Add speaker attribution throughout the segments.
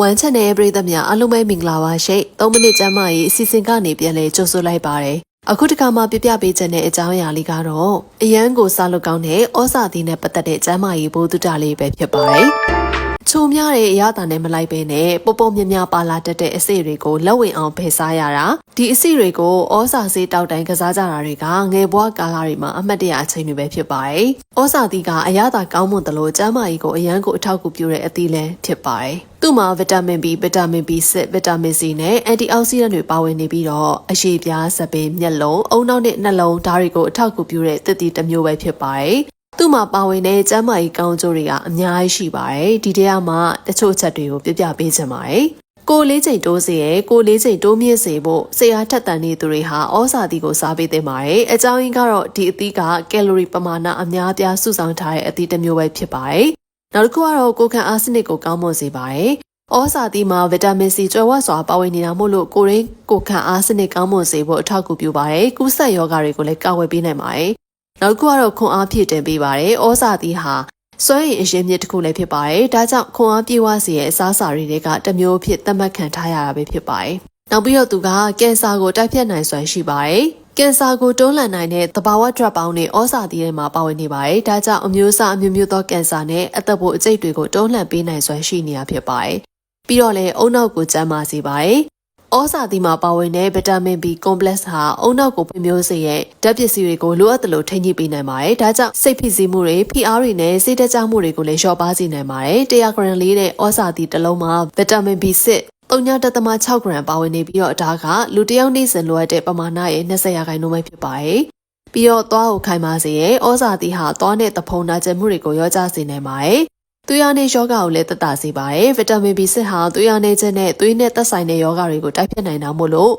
Speaker 1: ဝမ်ချန်နယ်ပရိသတ်များအားလုံးပဲမင်္ဂလာပါရှိ3မိနစ်ကျမ်းမာရေးအစီအစဉ်ကနေပြန်လည်ကြိုဆိုလိုက်ပါတယ်အခုတခါမှပြပြပေးခြင်းတဲ့အကြောင်းအရာလေးကတော့အရန်ကိုစားလို့ကောင်းတဲ့ဩစာသီးနဲ့ပတ်သက်တဲ့ကျမ်းမာရေးဘိုးတုတလေးပဲဖြစ်ပါတယ် ချုံများတဲ့အရာတာနဲ့မလိုက်ဘဲနဲ့ပေါပေါမြမြပါလာတတ်တဲ့အစိတွေကိုလက်ဝင်အောင်ဖယ်စားရတာဒီအစိတွေကိုဩစာဆေးတောက်တိုင်းကစားကြတာတွေကငယ်ဘွားကာလာတွေမှာအမှတ်တရအချိန်တွေပဲဖြစ်ပါတယ်။ဩစာသီးကအရာတာကောင်းမွန်တယ်လို့ကျန်းမာရေးကိုအရန်ကိုအထောက်အကူပြုတဲ့အသီးလည်းဖြစ်ပါတယ်။သူ့မှာဗီတာမင် B ဗီတာမင် B6 ဗီတာမင် C နဲ့အန်တီအောက်ဆီဒန့်တွေပါဝင်နေပြီးတော့အရှေ့ပြားစပင်းမျက်လုံးအုံနောက်နဲ့နှလုံးဓာတ်တွေကိုအထောက်အကူပြုတဲ့သစ်သီးတစ်မျိုးပဲဖြစ်ပါတယ်။ သူ့မှာပါဝင်တဲ့ကျမ်းမာရေးကောင်းကျိုးတွေကအများကြီးရှိပါတယ်ဒီတဲမှာတချို့ချက်တွေကိုပြပြပေးချင်ပါတယ်ကိုလေးချိန်တိုးစေရဲ့ကိုလေးချိန်တိုးမြင့်စေဖို့ဆရာထက်တန်နေသူတွေဟာဩစာသီးကိုစားပေးသင့်ပါတယ်အကြောင်းရင်းကတော့ဒီအသီးကကယ်လိုရီပမာဏအများအပြားစုဆောင်ထားတဲ့အသီးတစ်မျိုးပဲဖြစ်ပါတယ်နောက်တစ်ခုကတော့ကိုခံအားစနစ်ကိုကောင်းမွန်စေပါတယ်ဩစာသီးမှာဗီတာမင်စီကျွမ်းဝစွာပါဝင်နေတာမို့လို့ကိုရင်းကိုခံအားစနစ်ကောင်းမွန်စေဖို့အထောက်အကူပြုပါတယ်။ကူးစက်ရောဂါတွေကိုလည်းကာကွယ်ပေးနိုင်ပါတယ် နောက်တစ်ခုကတော့ခွန်အားဖြည့်တင်ပေးပါတယ်။ဩဇာသီးဟာစွမ်းရည်အရင်မြစ်တစ်ခုလည်းဖြစ်ပါတယ်။ဒါကြောင့်ခွန်အားပြေဝစေရဲ့အစားအစာတွေကတမျိုးဖြစ်သတ်မှတ်ခံထားရတာပဲဖြစ်ပါတယ်။နောက်ပြီးတော့သူကကင်ဆာကိုတိုက်ဖြတ်နိုင်စွမ်းရှိပါတယ်။ကင်ဆာကိုတွန်းလှန်နိုင်တဲ့သဘာဝ drug ပေါင်းတွေဩဇာသီးတွေမှာပါဝင်နေပါတယ်။ဒါကြောင့်အမျိုးအစားအမျိုးမျိုးသောကင်ဆာနဲ့အသက်ဖို့အကျိတ်တွေကိုတွန်းလှန်ပေးနိုင်စွမ်းရှိနေတာဖြစ်ပါတယ်။ပြီးတော့လည်းအုံနောက်ကိုကျန်းမာစေပါတယ်။ ဩဇာသီးမှာပါဝင်တဲ့ဗီတာမင် B complex ဟာအုံနောက်ကိုဖွံ့ဖြိုးစေရဲ့ဓာတ်ပစ္စည်းတွေကိုလိုအပ်သလိုထိန်းညှိပေးနိုင်ပါတယ်။ဒါကြောင့်စိတ်ဖိစီးမှုတွေဖိအားတွေနဲ့စိတ်တက်ကြမှုတွေကိုလည်းလျှော့ပါစေနိုင်ပါတယ်။100 gram လေးတဲ့ဩဇာသီးတစ်လုံးမှာဗီတာမင် B6 3.6 gram ပါဝင်နေပြီးတော့ဒါကလူတစ်ယောက်နေ့စဉ်လိုအပ်တဲ့ပမာဏရဲ့20ရာခိုင်နှုန်းပဲဖြစ်ပါတယ်။ပြီးတော့သွားကိုခိုင်မာစေရဲ့ဩဇာသီးဟာသွားနဲ့သဖုံနာကျင်မှုတွေကိုရောကြစေနိုင်ပါတယ်။ သွေးရနဲ့ယောဂကိုလည်းသက်သာစေပါတယ်။ဗီတာမင် B6 ဟာသွေးရနဲ့ချက်နဲ့သွေးနဲ့သက်ဆိုင်တဲ့ယောဂတွေကိုတိုက်ဖျက်နိုင်တာမို့လို့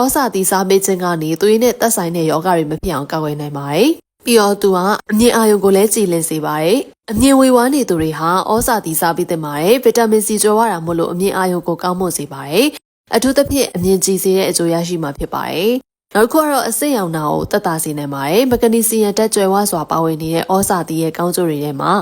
Speaker 1: ဩစာသီးစားပေးခြင်းကနေသွေးနဲ့သက်ဆိုင်တဲ့ယောဂတွေမဖြစ်အောင်ကာကွယ်နိုင်ပါတယ်။ပြီးတော့သူကအမြင့်အာရုံကိုလည်းကြည်လင်စေပါတယ်။အမြင့်ဝေဝါးနေသူတွေဟာဩစာသီးစားပြီးသင့်ပါတယ်။ဗီတာမင် C ကျော်ရတာမို့လို့အမြင့်အာရုံကိုကောင်းမွန်စေပါတယ်။အထူးသဖြင့်အမြင့်ကြည်စေတဲ့အကျိုးရရှိမှာဖြစ်ပါတယ်။နောက်တစ်ခုကတော့အစိတ်ရောင်နာကိုတက်တာစေနိုင်ပါတယ်။မဂနီဆီယမ်တက်ကြွယ်ဝစွာပါဝင်နေတဲ့ဩစာသီးရဲ့ကောင်းကျိုးတွေထဲမှာ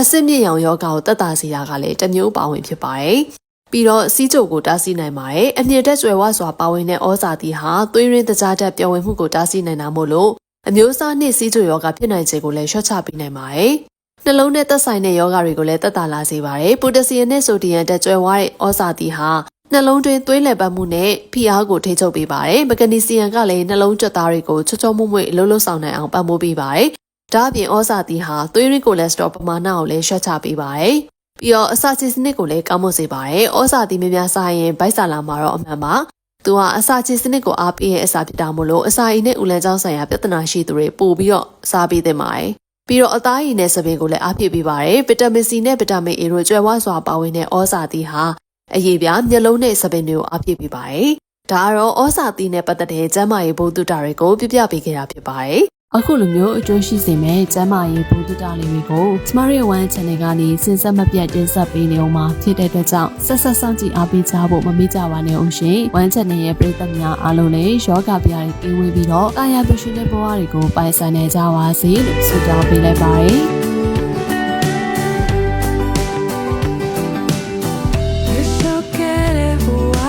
Speaker 1: အဆစ်မြင့်ရောင်ယောဂကိုတက်တာစေတာကလည်းတစ်မျိုးပါဝင်ဖြစ်ပါတယ်။ပြီးတော့စီးကြိုကိုတားဆီးနိုင်ပါတယ်။အမြင့်တက်ကျွယ်ဝစွာပါဝင်တဲ့ဩဇာတိဟာသွေးရင်းတကြားတက်ပျော်ဝင်မှုကိုတားဆီးနိုင်တာမို့လို့အမျိုးအစားနှင့်စီးကြိုယောဂဖြစ်နိုင်ခြေကိုလည်းလျှော့ချပေးနိုင်ပါတယ်။နှလုံးနဲ့သက်ဆိုင်တဲ့ယောဂတွေကိုလည်းတက်တာလာစေပါတယ်။ပိုတက်ဆီယမ်နဲ့ဆိုဒီယမ်တက်ကျွယ်ဝတဲ့ဩဇာတိဟာနှလုံးတွင်းသွေးလည်ပတ်မှုနဲ့ဖိအားကိုထိန်းချုပ်ပေးပါတယ်။မဂနီဆီယမ်ကလည်းနှလုံးကြွက်သားတွေကိုချောချောမွမွေ့အလုံးလုံးဆောင်နိုင်အောင်ပံ့ပိုးပေးပါတယ် ဒါအပြင်ဩဇာတိဟာသွေးရင်းကိုလက်စတရောပမာဏကိုလည်းရှော့ချပေးပါတယ်။ပြီးတော့အစာချေစနစ်ကိုလည်းကောင်းမွန်စေပါတယ်။ဩဇာတိများများစားရင်ဗိုက်ဆာလာမှာတော့အမှန်ပါ။သူကအစာချေစနစ်ကိုအားပေးရဲ့အစာဖြစ်တာမို့လို့အစာအိမ်နဲ့ဦးလန်းကြောင်းဆိုင်ရာပြဿနာရှိသူတွေပို့ပြီးတော့စားပေးသင့်ပါတယ်။ပြီးတော့အသားရည်နဲ့စပင်ကိုလည်းအားဖြည့်ပေးပါတယ်။ဗီတာမင် C နဲ့ဗီတာမင် A တို့ကျွဲဝစွာပါဝင်တဲ့ဩဇာတိဟာအရေးပြမျက်လုံးနဲ့စပင်တွေကိုအားဖြည့်ပေးပါတယ်။ဒါကတော့ဩဇာတိနဲ့ပတ်သက်တဲ့ကျန်းမာရေးဘုဒ္ဓတာတွေကိုပြပြပေးခဲ့တာဖြစ်ပါတယ်။
Speaker 2: အခုလိုမျိုးအကျိုးရှိစေမဲ့ကျမ်းမာရေးဘုဒ္ဓတာလေးတွေကိုကျမတို့ရဲ့ One Channel ကနေစင်ဆက်မပြတ်တင်ဆက်ပေးနေအောင်မှာဖြစ်တဲ့အတွက်ကြောင့်ဆက်ဆက်စောင့်ကြည့်အားပေးကြဖို့မမေ့ကြပါနဲ့အောင်ရှင် One Channel ရဲ့ပရိသတ်များအားလုံးလည်းယောဂပြားတွေကင်းဝေးပြီးတော့ကာယပရှင်တဲ့ဘဝတွေကိုပိုင်ဆိုင်နိုင်ကြပါစေလို့ဆုတောင်းပေးလိုက်ပါတယ်